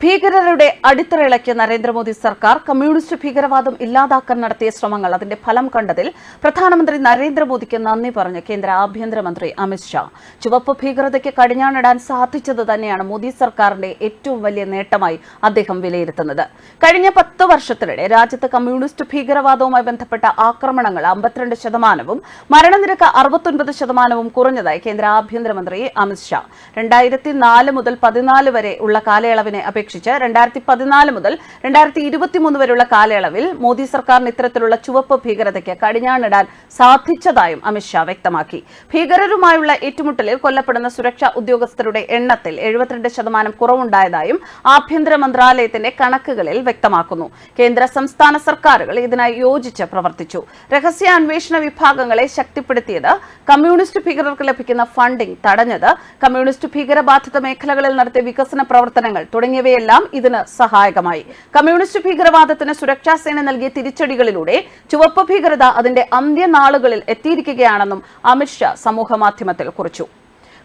ഭീകരരുടെ അടിത്തറയിളക്കിയ നരേന്ദ്രമോദി സർക്കാർ കമ്മ്യൂണിസ്റ്റ് ഭീകരവാദം ഇല്ലാതാക്കാൻ നടത്തിയ ശ്രമങ്ങൾ അതിന്റെ ഫലം കണ്ടതിൽ പ്രധാനമന്ത്രി നരേന്ദ്രമോദിക്ക് നന്ദി പറഞ്ഞ് കേന്ദ്ര ആഭ്യന്തരമന്ത്രി അമിത്ഷാ ചുവപ്പ് ഭീകരതയ്ക്ക് കടിഞ്ഞാണിടാൻ സാധിച്ചത് തന്നെയാണ് മോദി സർക്കാരിന്റെ ഏറ്റവും വലിയ നേട്ടമായി അദ്ദേഹം വിലയിരുത്തുന്നത്. കഴിഞ്ഞ പത്ത് വർഷത്തിനിടെ രാജ്യത്ത് കമ്മ്യൂണിസ്റ്റ് ഭീകരവാദവുമായി ബന്ധപ്പെട്ട ആക്രമണങ്ങൾ അമ്പത്തിരണ്ട് ശതമാനവും മരണനിരക്ക് അറുപത്തൊൻപത് ശതമാനവും കുറഞ്ഞതായി കേന്ദ്ര ആഭ്യന്തരമന്ത്രി അമിത്ഷാ രണ്ടായിരത്തി നാല് മുതൽ പതിനാല് വരെ ഉള്ള കാലയളവിനെ അപേക്ഷിച്ച് രണ്ടായിരത്തി പതിനാല് മുതൽ രണ്ടായിരത്തി ഇരുപത്തിമൂന്ന് വരെയുള്ള കാലയളവിൽ മോദി സർക്കാരിന് ഇത്തരത്തിലുള്ള ചുവപ്പ് ഭീകരതയ്ക്ക് കടിഞ്ഞാണിടാൻ സാധിച്ചതായും അമിത്ഷാ വ്യക്തമാക്കി. ഭീകരരുമായുള്ള ഏറ്റുമുട്ടലിൽ കൊല്ലപ്പെടുന്ന സുരക്ഷാ ഉദ്യോഗസ്ഥരുടെ എണ്ണത്തിൽ എഴുപത്തിരണ്ട് ശതമാനം കുറവുണ്ടായതായും ആഭ്യന്തര മന്ത്രാലയത്തിന്റെ കണക്കുകളിൽ വ്യക്തമാക്കുന്നു. കേന്ദ്ര സംസ്ഥാന സർക്കാരുകൾ ഇതിനായി യോജിച്ച് പ്രവർത്തിച്ചു. രഹസ്യാന്വേഷണ വിഭാഗങ്ങളെ ശക്തിപ്പെടുത്തിയത് കമ്മ്യൂണിസ്റ്റ് ഭീകരർക്ക് ലഭിക്കുന്ന ഫണ്ടിംഗ് തടഞ്ഞത്. കമ്മ്യൂണിസ്റ്റ് ഭീകരബാധിത മേഖലകളിൽ നടത്തിയ വികസന പ്രവർത്തനങ്ങൾ തുടങ്ങിയവയെല്ലാം ഇതിന് സഹായകമായി. കമ്മ്യൂണിസ്റ്റ് ഭീകരവാദത്തിന് സുരക്ഷാ സേന നൽകിയ തിരിച്ചടികളിലൂടെ ചുവപ്പ് ഭീകരത അതിന്റെ അന്ത്യനാളുകളിൽ എത്തിയിരിക്കുകയാണെന്നും അമിത്ഷാ സമൂഹമാധ്യമത്തിൽ കുറിച്ചു.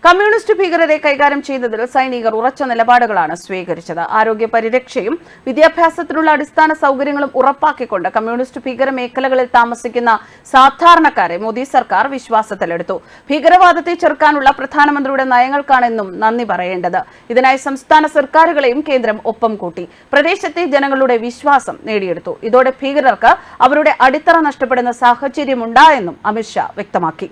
കമ്മ്യൂണിസ്റ്റ് ഭീകരരെ കൈകാര്യം ചെയ്യുന്നതിൽ സൈനികർ ഉറച്ച നിലപാടുകളാണ് സ്വീകരിച്ചത്. ആരോഗ്യ പരിരക്ഷയും വിദ്യാഭ്യാസത്തിനുള്ള അടിസ്ഥാന സൗകര്യങ്ങളും ഉറപ്പാക്കിക്കൊണ്ട് കമ്മ്യൂണിസ്റ്റ് ഭീകര മേഖലകളിൽ താമസിക്കുന്ന സാധാരണക്കാരെ മോദി സർക്കാർ വിശ്വാസത്തിലെടുത്തു. ഭീകരവാദത്തെ ചെറുക്കാനുള്ള പ്രധാനമന്ത്രിയുടെ നയങ്ങൾക്കാണെന്നും നന്ദി പറയേണ്ടത്. ഇതിനായി സംസ്ഥാന സർക്കാരുകളെയും കേന്ദ്രം ഒപ്പം കൂട്ടി. പ്രദേശത്തെ ജനങ്ങളുടെ വിശ്വാസം നേടിയെടുത്തു. ഇതോടെ ഭീകരർക്ക് അവരുടെ അടിത്തറ നഷ്ടപ്പെടുന്ന സാഹചര്യമുണ്ടായെന്നും അമിത്ഷാ വ്യക്തമാക്കി.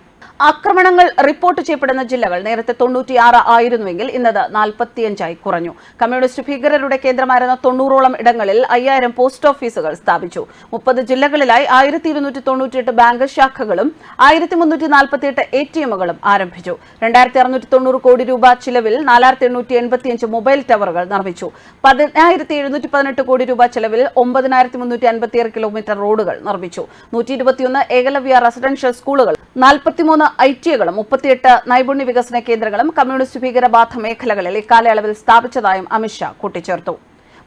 ആക്രമണങ്ങൾ റിപ്പോർട്ട് ചെയ്യപ്പെടുന്ന ജില്ലകൾ നേരത്തെ തൊണ്ണൂറ്റിയാറ് ആയിരുന്നുവെങ്കിൽ ഇന്നത് നാൽപ്പത്തിയഞ്ചായി കുറഞ്ഞു. കമ്മ്യൂണിസ്റ്റ് ഭീകരരുടെ കേന്ദ്രമായിരുന്ന തൊണ്ണൂറോളം ഇടങ്ങളിൽ അയ്യായിരം പോസ്റ്റ് ഓഫീസുകൾ സ്ഥാപിച്ചു. മുപ്പത് ജില്ലകളിലായി ആയിരത്തി ഇരുന്നൂറ്റി തൊണ്ണൂറ്റിയെട്ട് ബാങ്ക് ശാഖകളും ആയിരത്തി മുന്നൂറ്റി നാൽപ്പത്തിയെട്ട് എ ടി എമ്മുകളും ആരംഭിച്ചു. രണ്ടായിരത്തി അറുന്നൂറ്റി തൊണ്ണൂറ് കോടി രൂപ ചിലവിൽ നാലായിരത്തി എണ്ണൂറ്റി എൺപത്തിയഞ്ച് മൊബൈൽ ടവറുകൾ നിർമ്മിച്ചു. പതിനായിരത്തി എഴുന്നൂറ്റി പതിനെട്ട് കോടി രൂപ ചിലവിൽ ഒമ്പതിനായിരത്തി മുന്നൂറ്റി അൻപത്തിയാറ് കിലോമീറ്റർ റോഡുകൾ നിർമ്മിച്ചു. നൂറ്റി ഇരുപത്തിയൊന്ന് ഏകലവ്യ റെസിഡൻഷ്യൽ സ്കൂളുകൾ നാൽപ്പത്തിമൂന്ന് ഐ ടികളും മുപ്പത്തിയെട്ട് നൈപുണ്യ വികസന കേന്ദ്രങ്ങളും കമ്മ്യൂണിസ്റ്റ് ഭീകരബാധ മേഖലകളിൽ ഇക്കാലയളവിൽ സ്ഥാപിച്ചതായും അമിത്ഷാ കൂട്ടിച്ചേർത്തു.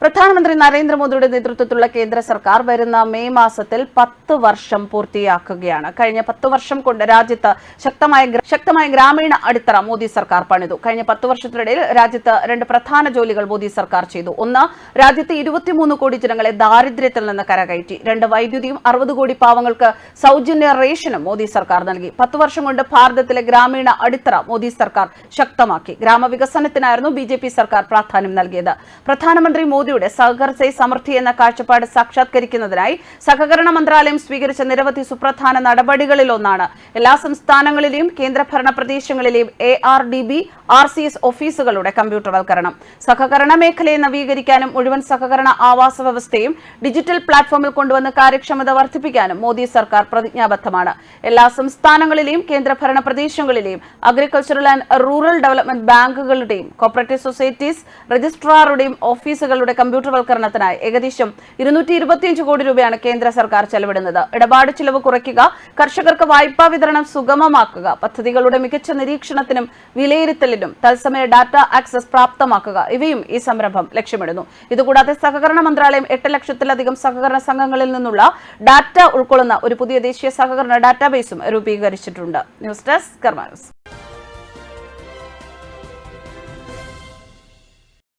പ്രധാനമന്ത്രി നരേന്ദ്രമോദിയുടെ നേതൃത്വത്തിലുള്ള കേന്ദ്ര സർക്കാർ വരുന്ന മെയ് മാസത്തിൽ പത്ത് വർഷം പൂർത്തിയാക്കുകയാണ്. കഴിഞ്ഞ പത്ത് വർഷം കൊണ്ട് രാജ്യത്ത് ശക്തമായ ശക്തമായ ഗ്രാമീണ അടിത്തറ മോദി സർക്കാർ പണിതു. കഴിഞ്ഞ പത്ത് വർഷത്തിനിടയിൽ രാജ്യത്ത് രണ്ട് പ്രധാന ജോലികൾ മോദി സർക്കാർ ചെയ്തു. ഒന്ന് രാജ്യത്തെ ഇരുപത്തിമൂന്ന് കോടി ജനങ്ങളെ ദാരിദ്ര്യത്തിൽ നിന്ന് കരകയറ്റി. രണ്ട് വൈദ്യുതിയും അറുപത് കോടി പാവങ്ങൾക്ക് സൗജന്യ റേഷനും മോദി സർക്കാർ നൽകി. പത്ത് വർഷം കൊണ്ട് ഭാരതത്തിലെ ഗ്രാമീണ അടിത്തറ മോദി സർക്കാർ ശക്തമാക്കി. ഗ്രാമവികസനത്തിനായിരുന്നു ബി സർക്കാർ പ്രാധാന്യം നൽകിയത്. പ്രധാനമന്ത്രി മോദിയുടെ സഹകർ സേ സമൃദ്ധി എന്ന കാഴ്ചപ്പാട് സാക്ഷാത്കരിക്കുന്നതിനായി സഹകരണ മന്ത്രാലയം സ്വീകരിച്ച നിരവധി സുപ്രധാന നടപടികളിലൊന്നാണ് എല്ലാ സംസ്ഥാനങ്ങളിലെയും കേന്ദ്രഭരണ പ്രദേശങ്ങളിലെയും A R D B R C S ഓഫീസുകളുടെ കമ്പ്യൂട്ടർവൽക്കരണം. സഹകരണ മേഖലയെ നവീകരിക്കാനും മുഴുവൻ സഹകരണ ആവാസ വ്യവസ്ഥയും ഡിജിറ്റൽ പ്ലാറ്റ്ഫോമിൽ കൊണ്ടുവന്ന് കാര്യക്ഷമത വർദ്ധിപ്പിക്കാനും മോദി സർക്കാർ പ്രതിജ്ഞാബദ്ധമാണ്. എല്ലാ സംസ്ഥാനങ്ങളിലെയും കേന്ദ്രഭരണ പ്രദേശങ്ങളിലെയും അഗ്രികൾച്ചറൽ ആൻഡ് റൂറൽ ഡെവലപ്മെന്റ് ബാങ്കുകളുടെയും കോപ്പറേറ്റീവ് സൊസൈറ്റീസ് രജിസ്ട്രാറുടെയും ഓഫീസുകളുടെ കമ്പ്യൂട്ടർവൽക്കരണത്തിനായി ഏകദേശം ഇരുന്നൂറ്റി ഇരുപത്തിയഞ്ച് കോടി രൂപയാണ് കേന്ദ്ര സർക്കാർ ചെലവിടുന്നത്. ഇടപാട് ചെലവ് കുറയ്ക്കുക കർഷകർക്ക് വായ്പാ വിതരണം സുഗമമാക്കുക പദ്ധതികളുടെ മികച്ച നിരീക്ഷണത്തിനും വിലയിരുത്തലിനും തത്സമയ ഡാറ്റ ആക്സസ് പ്രാപ്തമാക്കുക ഇവയും ഈ സംരംഭം ലക്ഷ്യമിടുന്നു. ഇതുകൂടാതെ സഹകരണ മന്ത്രാലയം എട്ട് ലക്ഷത്തിലധികം സഹകരണ സംഘങ്ങളിൽ നിന്നുള്ള ഡാറ്റ ഉൾക്കൊള്ളുന്ന ഒരു പുതിയ ദേശീയ സഹകരണ ഡാറ്റാബേസും രൂപീകരിച്ചിട്ടുണ്ട്. News desk കർമാനസ്